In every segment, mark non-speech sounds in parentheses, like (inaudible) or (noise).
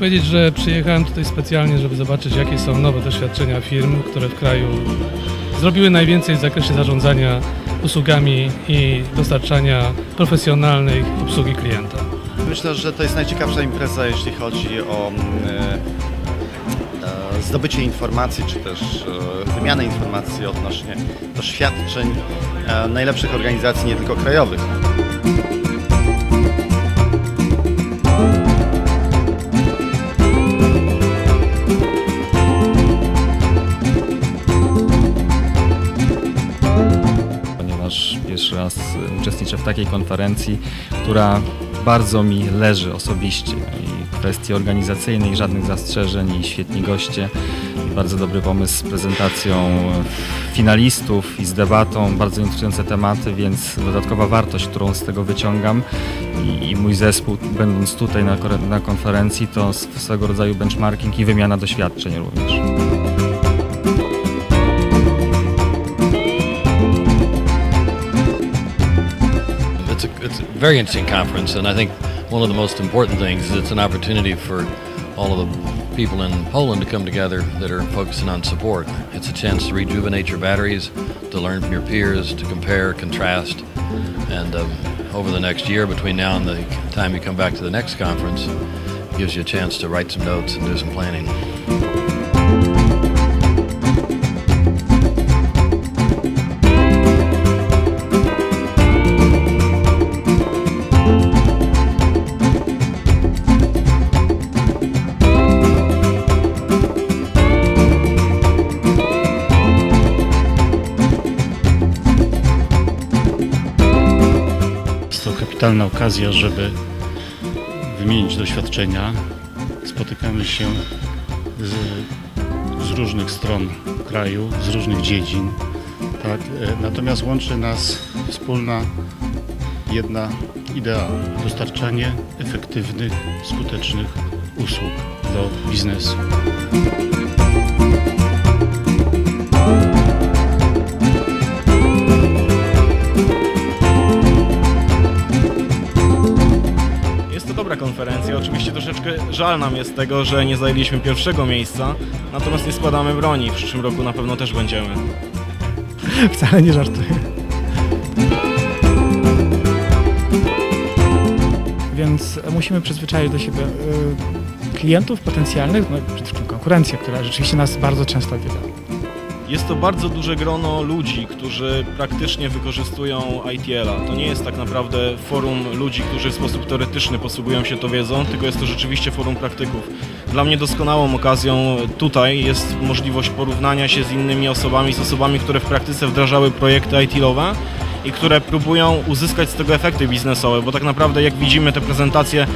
powiedzieć, że przyjechałem tutaj specjalnie, żeby zobaczyć, jakie są nowe doświadczenia firm, które w kraju zrobiły najwięcej w zakresie zarządzania usługami i dostarczania profesjonalnej obsługi klienta. Myślę, że to jest najciekawsza impreza, jeśli chodzi o mm, e, e, zdobycie informacji, czy też e, wymianę informacji odnośnie doświadczeń najlepszych organizacji, nie tylko krajowych. Uczestniczę w takiej konferencji, która bardzo mi leży osobiście i kwestii organizacyjnej żadnych zastrzeżeń i świetni goście bardzo dobry pomysł z prezentacją finalistów i z debatą, bardzo interesujące tematy, więc dodatkowa wartość, którą z tego wyciągam i, i mój zespół będąc tutaj na, na konferencji to swego rodzaju benchmarking i wymiana doświadczeń również. It's a, it's a very interesting conference, and I think one of the most important things is it's an opportunity for all of the people in Poland to come together that are focusing on support. It's a chance to rejuvenate your batteries, to learn from your peers, to compare, contrast, and um, over the next year, between now and the time you come back to the next conference, gives you a chance to write some notes and do some planning. Kapitalna okazja, żeby wymienić doświadczenia. Spotykamy się z, z różnych stron kraju, z różnych dziedzin. Tak? E, Natomiast łączy nas wspólna jedna idea dostarczanie efektywnych, skutecznych usług do biznesu. Oczywiście troszeczkę żal nam jest tego, że nie zajęliśmy pierwszego miejsca, natomiast nie składamy broni. W przyszłym roku na pewno też będziemy. (laughs) Wcale nie żartuję. Więc musimy przyzwyczaić do siebie y, klientów potencjalnych, no i przede wszystkim konkurencję, która rzeczywiście nas bardzo często odwiedza. Jest to bardzo duże grono ludzi, którzy praktycznie wykorzystują ITL-a. To nie jest tak naprawdę forum ludzi, którzy w sposób teoretyczny posługują się tą wiedzą, tylko jest to rzeczywiście forum praktyków. Dla mnie doskonałą okazją tutaj jest możliwość porównania się z innymi osobami, z osobami, które w praktyce wdrażały projekty ITL-owe i które próbują uzyskać z tego efekty biznesowe, bo tak naprawdę jak widzimy te prezentacje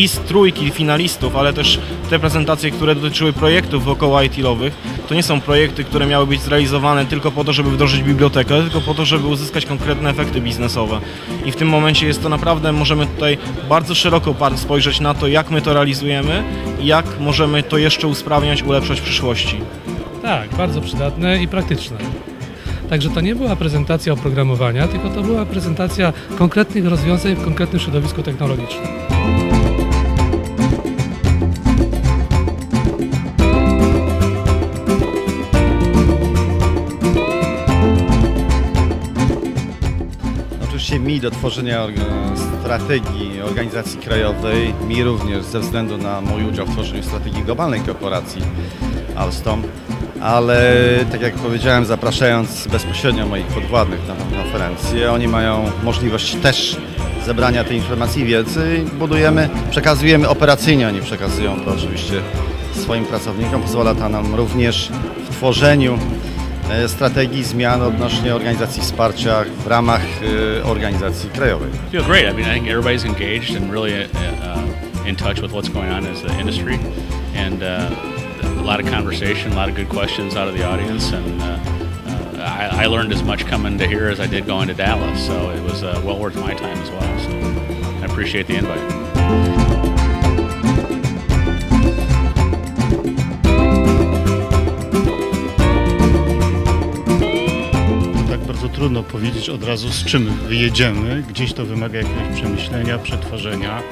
i z trójki finalistów, ale też te prezentacje, które dotyczyły projektów wokoło IT-owych, to nie są projekty, które miały być zrealizowane tylko po to, żeby wdrożyć bibliotekę, tylko po to, żeby uzyskać konkretne efekty biznesowe. I w tym momencie jest to naprawdę, możemy tutaj bardzo szeroko spojrzeć na to, jak my to realizujemy i jak możemy to jeszcze usprawniać, ulepszać w przyszłości. Tak, bardzo przydatne i praktyczne. Także to nie była prezentacja oprogramowania, tylko to była prezentacja konkretnych rozwiązań w konkretnym środowisku technologicznym. Mi do tworzenia strategii organizacji krajowej, mi również ze względu na mój udział w tworzeniu strategii globalnej korporacji Alstom, ale tak jak powiedziałem, zapraszając bezpośrednio moich podwładnych na tę konferencję, oni mają możliwość też zebrania tej informacji i wiedzy i budujemy, przekazujemy operacyjnie, oni przekazują to oczywiście swoim pracownikom. Pozwala to nam również w tworzeniu strategii zmian odnośnie organizacji wsparcia w ramach organizacji krajowej. feel great. I mean, I think everybody's engaged and really uh, uh, in touch with what's going on as the industry, and uh, a lot of conversation, a lot of good questions out of the audience, and uh, uh, I, I learned as much coming to here as I did going to Dallas. So it was uh, well worth my time as well. So I appreciate the invite. Bardzo trudno powiedzieć od razu z czym wyjedziemy. Gdzieś to wymaga jakiegoś przemyślenia, przetworzenia.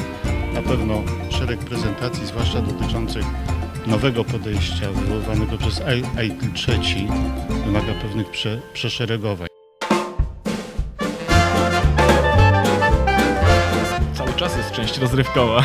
Na pewno szereg prezentacji, zwłaszcza dotyczących nowego podejścia wywoływanego przez ITIL trzeci, wymaga pewnych prze, przeszeregowań. Cały czas jest część rozrywkowa.